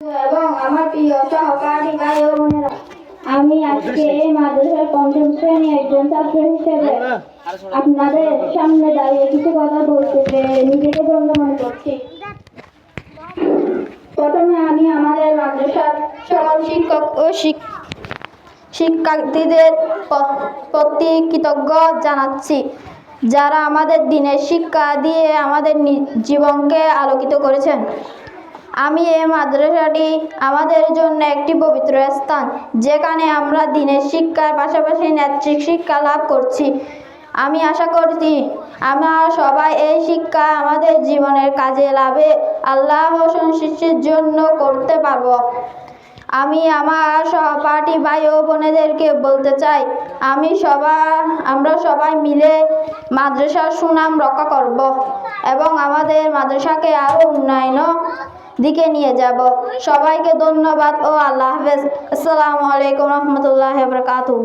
এবং আমার প্রিয় সহপাঠী ভাই ও বোনেরা, আমি আজকে এই মাদ্রাসার পঞ্চম শ্রেণি একজন ছাত্র হিসেবে আপনাদের সামনে দাঁড়িয়ে কিছু কথা বলতে নিজেকে ধন্য মনে করছি। প্রথমে আমি আমাদের মাদ্রাসার সকল শিক্ষক ও শিক- শিক্ষার্থীদের প্রতি কৃতজ্ঞ জানাচ্ছি, যারা আমাদের দিনের শিক্ষা দিয়ে আমাদের জীবনকে আলোকিত করেছেন। আমি এই মাদ্রাসাটি আমাদের জন্য একটি পবিত্র স্থান, যেখানে আমরা দিনের শিক্ষার পাশাপাশি নেত্রিক শিক্ষা লাভ করছি। আমি আশা করছি আমরা সবাই এই শিক্ষা আমাদের জীবনের কাজে লাভে আল্লাহ সন্তুষ্টির জন্য করতে পারব। আমি আমার সহপাঠী ভাই ও বোনেদেরকে বলতে চাই, আমি সবার, আমরা সবাই মিলে মাদ্রাসার সুনাম রক্ষা করব এবং আমাদের মাদ্রাসাকে আরও উন্নয়ন দিকে নিয়ে যাব। সবাইকে ধন্যবাদ ও আল্লাহ হাফেজ। আসসালামু আলাইকুম রহমতুল্লাহ বরকাতু